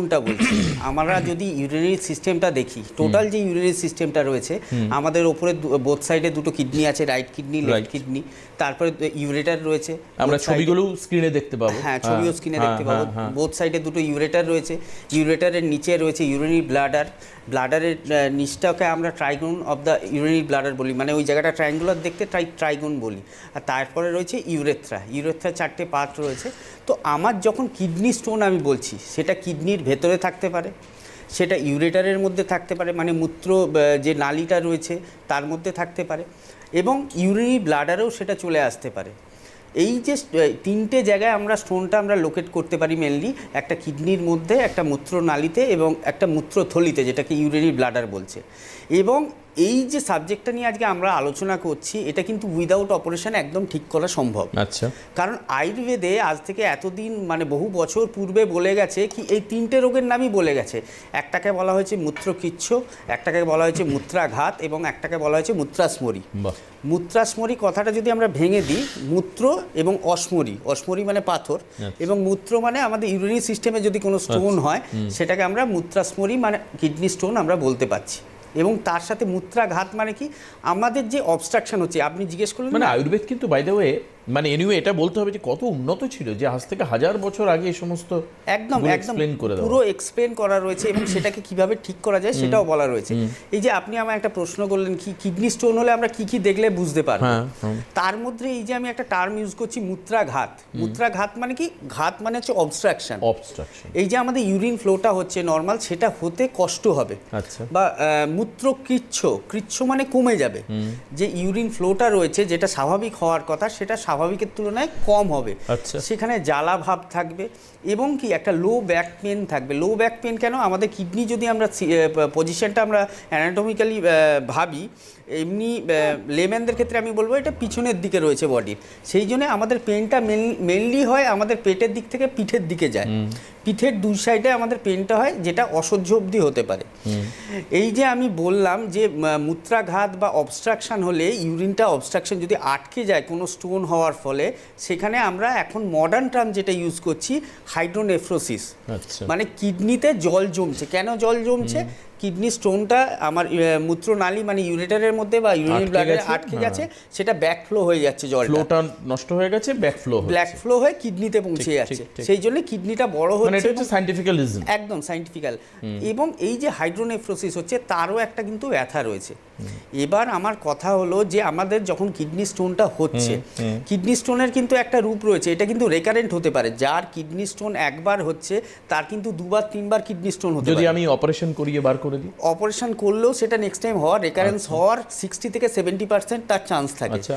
কোনটা বলছি? আমরা যদি ইউরিনারি সিস্টেমটা দেখি টোটাল যে ইউরিনারি সিস্টেমটা রয়েছে আমাদের ওপরে বোথ সাইডে দুটো কিডনি আছে রাইট কিডনি লেফট কিডনি তারপরে ইউরেটার রয়েছে আমরা ছবিগুলো স্ক্রিনে দেখতে পাবো। হ্যাঁ ছবিও স্ক্রিনে হ্যাঁ, দেখতে পাবো। হ্যাঁ, হ্যাঁ। বোথ সাইডে দুটো ইউরেটার রয়েছে ইউরেটারের নিচে রয়েছে ইউরিনারি ব্লাডার ব্লাডারের নিচটাকে আমরা trigone of the urinary bladder বলি মানে ওই জায়গাটা ট্রাইঙ্গুলার দেখতে ট্রাই ট্রাইগন বলি। আর তারপরে রয়েছে ইউরেথ্রা ইউরেথ্রা চারটে পার্ট রয়েছে। তো আমার যখন কিডনি স্টোন আমি বলছি সেটা কিডনির ভেতরে থাকতে পারে, সেটা ইউরেটারের মধ্যে থাকতে পারে মানে মূত্র যে নালিটা রয়েছে তার মধ্যে থাকতে পারে এবং ইউরিনি ব্লাডারেও সেটা চলে আসতে পারে। এই যে তিনটে জায়গায় আমরা স্টোনটা আমরা লোকেট করতে পারি মেনলি একটা কিডনির মধ্যে, একটা মূত্রনালীতে এবং একটা মূত্রথলিতে, যেটাকে ইউরিনি ব্লাডার বলছে এবং এই যে সাবজেক্টটা নিয়ে আজকে আমরা আলোচনা করছি এটা কিন্তু উইদাউট অপারেশন একদম ঠিক করা সম্ভব। আচ্ছা। কারণ আয়ুর্বেদে আজ থেকে এতদিন মানে বহু বছর পূর্বে বলে গেছে কি এই তিনটে রোগের নামই বলে গেছে। একটাকে বলা হয়েছে মূত্রকিচ্ছ একটাকে বলা হয়েছে মূত্রাঘাত এবং একটাকে বলা হয়েছে মূত্রাসমরি। মূত্রাসমরি কথাটা যদি আমরা ভেঙে দিই মূত্র এবং অসমরি অসমরি মানে পাথর এবং মূত্র মানে আমাদের ইউরিনারি সিস্টেমে যদি কোনো স্টোন হয় সেটাকে আমরা মূত্রাসমরি মানে কিডনি স্টোন আমরা বলতে পারছি। এবং তার সাথে মুত্রাঘাত মানে কি? আমাদের যে অবস্ট্রাকশন হচ্ছে আপনি জিজ্ঞেস করলেন মানে আয়ুর্বেদ কিন্তু বাই দ্য ওয়ে মানে এনিওয়ে এটা বলতে হবে যে কত উন্নত ছিল যে আজ থেকে হাজার বছর আগে এই সমস্ত একদম একদম করে পুরো এক্সপ্লেন করা রয়েছে এবং সেটাকে কীভাবে ঠিক করা যায় সেটাও বলা রয়েছে। এই যে আপনি আমায় একটা প্রশ্ন করলেন কি কিডনি স্টোন হলে আমরা কি কি দেখলে বুঝতে পারব? হ্যাঁ, হ্যাঁ। তার মধ্যে এই যে আমি একটা টার্ম ইউজ করছি মূত্রাঘাত। মূত্রাঘাত মানে কি? ঘাত মানে হচ্ছে অবস্ট্রাকশন অবস্ট্রাকশন এই যে আমাদের ইউরিন ফ্লোটা হচ্ছে নর্মাল সেটা হতে কষ্ট হবে। আচ্ছা। বা মূত্র কৃচ্ছ কৃচ্ছ মানে কমে যাবে। যে ইউরিন ফ্লোটা রয়েছে যেটা স্বাভাবিক হওয়ার কথা সেটা স্বাভাবিকের তুলনায় কম হবে। আচ্ছা। সেখানে জ্বালা ভাব থাকবে এবং কি একটা লো ব্যাক পেন থাকবে। লো ব্যাক পেন কেন? আমাদের কিডনি যদি আমরা পজিশনটা আমরা অ্যানাটমিক্যালি ভাবি এমনি লেম্যানদের ক্ষেত্রে আমি বলব এটা পিছনের দিকে রয়েছে বডির সেই জন্য আমাদের পেনটা মেনলি হয় আমাদের পেটের দিক থেকে পিঠের দিকে যায়। পিঠের দুই সাইডে আমাদের পেনটা হয় যেটা অসহ্য অবধি হতে পারে। এই যে আমি বললাম যে মূত্রাঘাত বা অবস্ট্রাকশান হলে ইউরিনটা অবস্ট্রাকশান যদি আটকে যায় কোনো স্টোন হওয়ার ফলে সেখানে আমরা এখন মডার্ন টার্ম যেটা ইউজ করছি হাইড্রোনেফ্রোসিস আচ্ছা। মানে কিডনিতে জল জমছে। কেন জল জমছে? কিডনি স্টোনটা আমার মূত্রনালী মানে ইউরেটারের মধ্যে বা ইউরিন গেছে, আটকে হ্যাঁ। গেছে সেটা ব্যাকফ্লো হয়ে যাচ্ছে জল ফ্লোটা নষ্ট হয়ে গেছে ব্যাক ফ্লো ব্ল্যাক ফ্লো হয়ে কিডনিতে পৌঁছে যাচ্ছে। সেই জন্য কিডনিটা বড় মানে হচ্ছে এটা হচ্ছে সাইন্টিফিক্যাল একদম সাইন্টিফিক্যাল এবং এই যে হাইড্রোনেফ্রোসিস হচ্ছে তারও একটা কিন্তু ব্যথা রয়েছে। এবার আমার কথা হলো যে আমাদের যখন কিডনি স্টোনটা হচ্ছে কিডনি স্টোনের কিন্তু একটা রূপ রয়েছে এটা কিন্তু রেকারেন্ট হতে পারে। যার কিডনি স্টোন একবার হচ্ছে তার কিন্তু দুবার তিনবার কিডনি স্টোন হতে যদি আমি অপারেশন করিয়ে বার করে দিই। অপারেশন করলেও সেটা নেক্সট টাইম হওয়ার রেকারেন্স হওয়ার সিক্সটি থেকে সেভেন্টি পার্সেন্ট তার চান্স থাকে। আচ্ছা